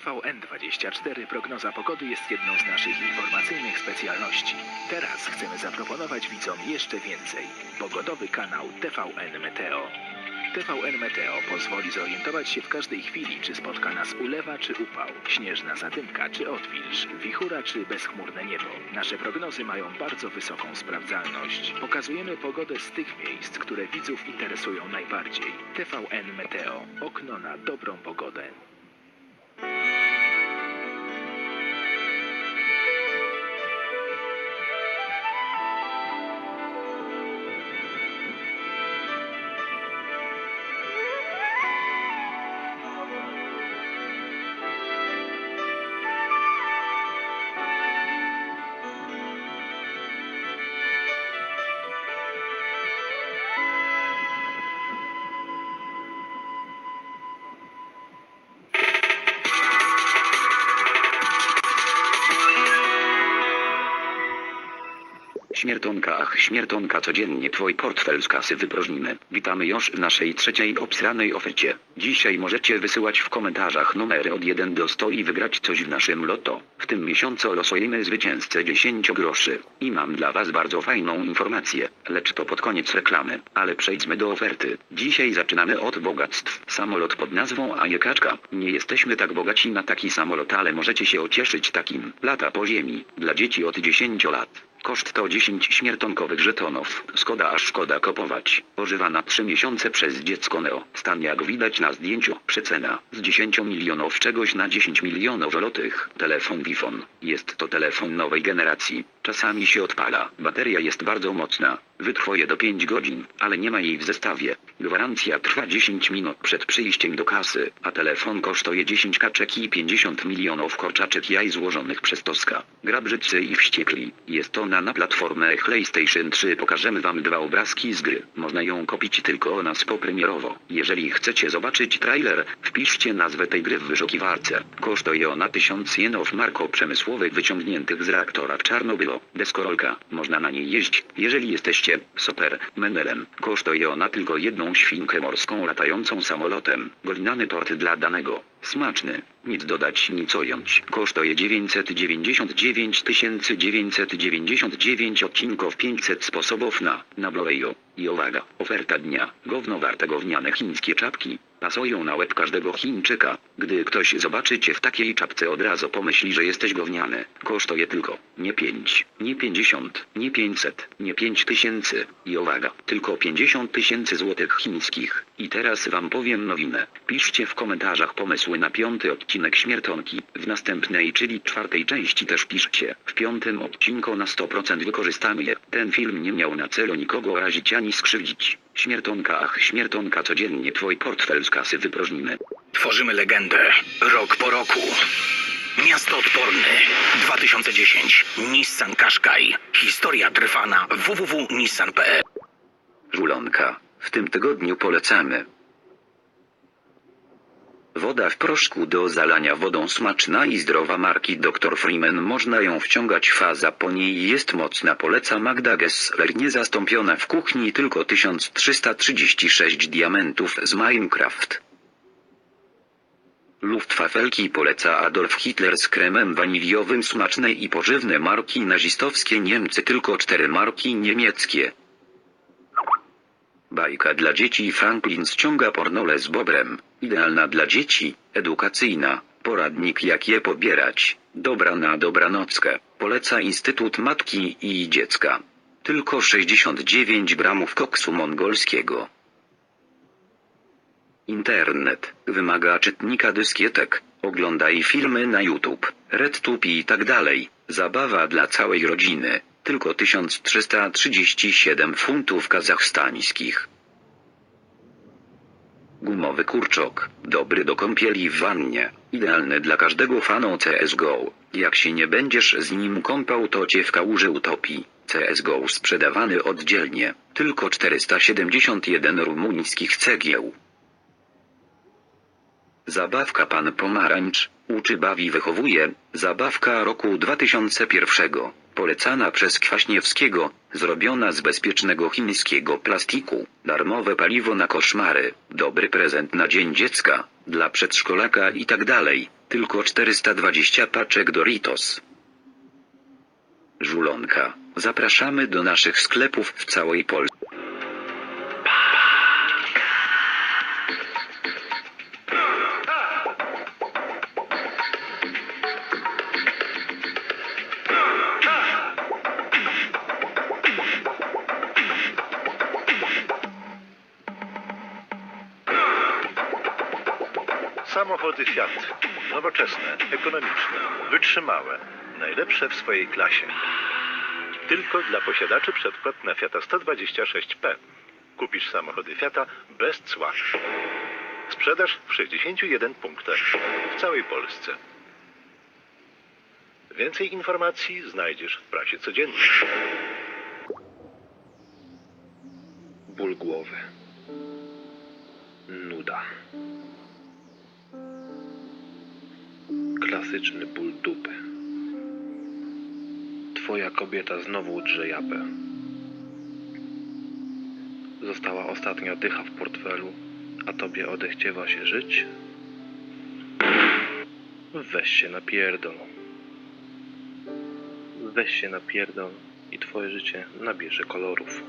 TVN24 prognoza pogody jest jedną z naszych informacyjnych specjalności. Teraz chcemy zaproponować widzom jeszcze więcej. Pogodowy kanał TVN Meteo. TVN Meteo pozwoli zorientować się w każdej chwili, czy spotka nas ulewa czy upał, śnieżna zadymka czy odwilż, wichura czy bezchmurne niebo. Nasze prognozy mają bardzo wysoką sprawdzalność. Pokazujemy pogodę z tych miejsc, które widzów interesują najbardziej. TVN Meteo. Okno na dobrą pogodę. Śmiertonka, ach śmiertonka, codziennie twój portfel z kasy wypróżnimy. Witamy już w naszej trzeciej obsranej ofercie. Dzisiaj możecie wysyłać w komentarzach numery od 1 do 100 i wygrać coś w naszym loto. W tym miesiącu losujemy zwycięzcę 10 groszy. I mam dla was bardzo fajną informację, lecz to pod koniec reklamy. Ale przejdźmy do oferty. Dzisiaj zaczynamy od bogactw. Samolot pod nazwą Ajekaczka. Nie jesteśmy tak bogaci na taki samolot, ale możecie się ocieszyć takim. Lata po ziemi. Dla dzieci od 10 lat. Koszt to 10 śmiertonkowych żetonów. Szkoda aż szkoda kupować. Pożywa na 3 miesiące przez dziecko Neo. Stan jak widać na zdjęciu. Przecena z 10 milionów czegoś na 10 milionów złotych. Telefon Wifon. Jest to telefon nowej generacji. Czasami się odpala. Bateria jest bardzo mocna. Wytrwoje do 5 godzin, ale nie ma jej w zestawie. Gwarancja trwa 10 minut przed przyjściem do kasy, a telefon kosztuje 10 kaczek i 50 milionów korczaczek jaj złożonych przez Toska. Grabrzycy i wściekli. Jest ona na platformę PlayStation 3. Pokażemy wam dwa obrazki z gry. Można ją kupić tylko u nas popremierowo. Jeżeli chcecie zobaczyć trailer, wpiszcie nazwę tej gry w wyszukiwarce. Kosztuje ona 1000 jenów marko przemysłowych wyciągniętych z reaktora w Czarnobylu. Deskorolka. Można na niej jeździć, jeżeli jesteście super menelem. Kosztuje ona tylko jedną świnkę morską latającą samolotem. Golinany tort dla danego. Smaczny. Nic dodać, nic ująć. Kosztuje 999 999 odcinków 500 sposobów na, na Blu-rayu. I uwaga, oferta dnia. Gówno warte gówniane chińskie czapki. Pasują na łeb każdego Chińczyka. Gdy ktoś zobaczy cię w takiej czapce od razu pomyśli, że jesteś gówniany. Kosztuje tylko, nie 5, nie 50, nie 500, nie 5 tysięcy. I uwaga, tylko 50 tysięcy złotych chińskich. I teraz wam powiem nowinę. Piszcie w komentarzach pomysły na piąty odcinek Śmiertonki. W następnej, czyli czwartej części też piszcie. W piątym odcinku na 100% wykorzystamy je. Ten film nie miał na celu nikogo razić ani skrzywdzić. Śmiertonka, ach śmiertonka, codziennie twój portfel z kasy wypróżnimy. Tworzymy legendę. Rok po roku. Miasto odporny. 2010. Nissan Qashqai. Historia trwa www.nissan.pl. Żulonka. W tym tygodniu polecamy. Woda w proszku do zalania wodą smaczna i zdrowa marki Dr. Freeman można ją wciągać faza po niej jest mocna poleca Magda Gessler niezastąpiona w kuchni tylko 1336 diamentów z Minecraft. Luftwaffelki poleca Adolf Hitler z kremem waniliowym smaczne i pożywne marki nazistowskie Niemcy tylko cztery marki niemieckie. Bajka dla dzieci Franklin ściąga pornole z bobrem. Idealna dla dzieci, edukacyjna. Poradnik jak je pobierać. Dobra na dobranockę. Poleca Instytut Matki i Dziecka. Tylko 69 gramów koksu mongolskiego. Internet wymaga czytnika dyskietek. Oglądaj filmy na YouTube, RedTube i tak dalej. Zabawa dla całej rodziny. Tylko 1337 funtów kazachstańskich. Gumowy kurczok, dobry do kąpieli w wannie, idealny dla każdego fanu CSGO. Jak się nie będziesz z nim kąpał to cię w kałuży utopi. CSGO sprzedawany oddzielnie, tylko 471 rumuńskich cegieł. Zabawka Pan Pomarańcz, uczy bawi wychowuje, zabawka roku 2001, polecana przez Kwaśniewskiego, zrobiona z bezpiecznego chińskiego plastiku, darmowe paliwo na koszmary, dobry prezent na Dzień Dziecka, dla przedszkolaka i tak dalej. Tylko 420 paczek Doritos. Żulonka. Zapraszamy do naszych sklepów w całej Polsce. Samochody Fiat. Nowoczesne, ekonomiczne, wytrzymałe, najlepsze w swojej klasie. Tylko dla posiadaczy przedpłat na Fiata 126P. Kupisz samochody Fiata bez cła. Sprzedaż w 61 punktach w całej Polsce. Więcej informacji znajdziesz w prasie codziennej. Ból głowy. Nuda. Klasyczny ból dupy. Twoja kobieta znowu drze japę. Została ostatnia dycha w portfelu, a tobie odechciewa się żyć? Weź się na pierdol. Weź się na pierdol i twoje życie nabierze kolorów.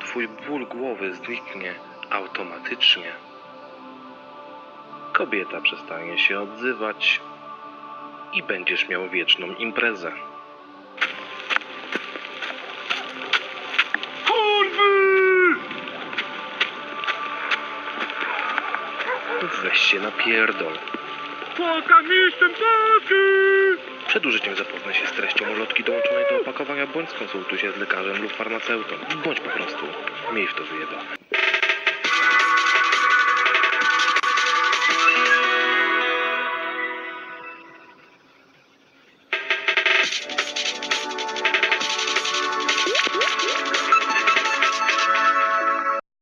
Twój ból głowy zniknie automatycznie. Kobieta przestanie się odzywać i będziesz miał wieczną imprezę. Weź się na pierdol. Przed użyciem zapoznaj się z treścią ulotki dołączonej do opakowania bądź skonsultuj się z lekarzem lub farmaceutą. Bądź po prostu. Miej w to wyjebane.